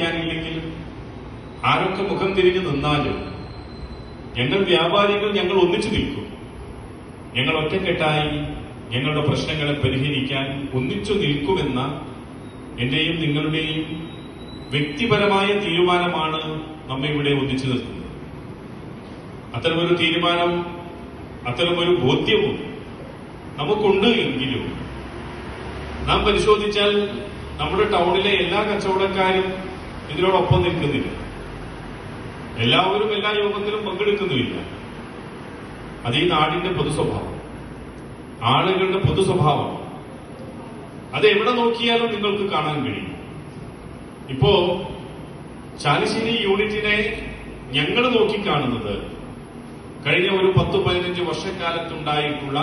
സഹായിക്കാനില്ലെങ്കിൽ ആരൊക്കെ മുഖം തിരിഞ്ഞു നിന്നാലും ഞങ്ങൾ വ്യാപാരികൾ ഞങ്ങൾ ഒന്നിച്ചു നിൽക്കും. ഞങ്ങൾ ഒറ്റക്കെട്ടായി ഞങ്ങളുടെ പ്രശ്നങ്ങളെ പരിഹരിക്കാൻ ഒന്നിച്ചു നിൽക്കുമെന്ന എന്റെയും നിങ്ങളുടെയും വ്യക്തിപരമായ തീരുമാനമാണ് നമ്മെ ഇവിടെ ഒന്നിച്ചു നിർത്തുന്നത്. അത്തരമൊരു തീരുമാനം അത്തരമൊരു ബോധ്യവും നമുക്കുണ്ട് എങ്കിലും നാം പരിശോധിച്ചാൽ നമ്മുടെ ടൗണിലെ എല്ലാ കച്ചവടക്കാരും ഇതിനോടൊപ്പം നിൽക്കുന്നില്ല. എല്ലാവരും എല്ലാ യോഗത്തിലും പങ്കെടുക്കുന്നുമില്ല അത് ഈ നാടിന്റെ പൊതുസ്വഭാവം. ആളുകളുടെ പൊതുസ്വഭാവം. അത് എവിടെ നോക്കിയാലും നിങ്ങൾക്ക് കാണാൻ കഴിയും. ഇപ്പോ ചാലിശ്ശേരി യൂണിറ്റിനെ ഞങ്ങൾ നോക്കിക്കാണുന്നത് കഴിഞ്ഞ ഒരു പത്ത് പതിനഞ്ച് വർഷക്കാലത്തുണ്ടായിട്ടുള്ള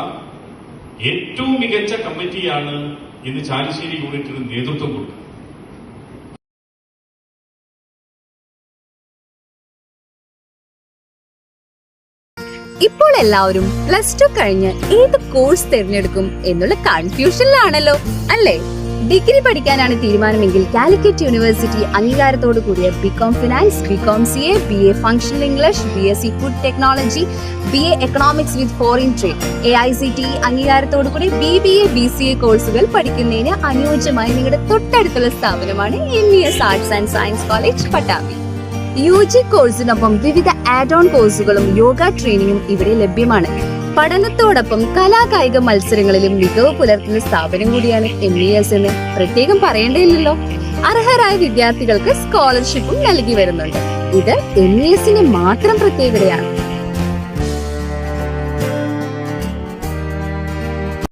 ഏറ്റവും മികച്ച കമ്മിറ്റിയാണ് ഇന്ന് ചാലിശ്ശേരി യൂണിറ്റിന് നേതൃത്വം കൊടുക്കുന്നത്. ഇപ്പോൾ എല്ലാവരും പ്ലസ് ടു കഴിഞ്ഞ് ഏത് കോഴ്സ് തിരഞ്ഞെടുക്കും എന്നുള്ള കൺഫ്യൂഷനിലാണല്ലോ അല്ലേ? ഡിഗ്രി പഠിക്കാനാണ് തീരുമാനമെങ്കിൽ കാലിക്കറ്റ് യൂണിവേഴ്സിറ്റി അംഗീകാരത്തോടു കൂടിയ B Com finance B Com C A B A functional English B S C food technology B A economics with foreign trade A I C T അംഗീകാരത്തോടു കൂടി B B A B C A കോഴ്സുകൾ പഠിക്കുന്നതിന് അനുയോജ്യമായി നിങ്ങളുടെ തൊട്ടടുത്തുള്ള സ്ഥാപനമാണ് M E S arts and science college Pattambi U G കോഴ്സിനൊപ്പം വിവിധ add on കോഴ്സുകളും യോഗ ട്രെയിനിങ്ങും ഇവിടെ ലഭ്യമാണ്. പഠനത്തോടൊപ്പം കലാകായിക മത്സരങ്ങളിലും മികവ് പുലർത്തുന്ന സ്ഥാപനം കൂടിയാണ് എം ഇ എസ് എന്ന്. പ്രത്യേകം പറയേണ്ടതില്ലല്ലോ. അർഹരായ വിദ്യാർത്ഥികൾക്ക് സ്കോളർഷിപ്പും നൽകി വരുന്നുണ്ട്. ഇത് എം ഇ എസിന്റെ മാത്രം പ്രത്യേകതയാണ്.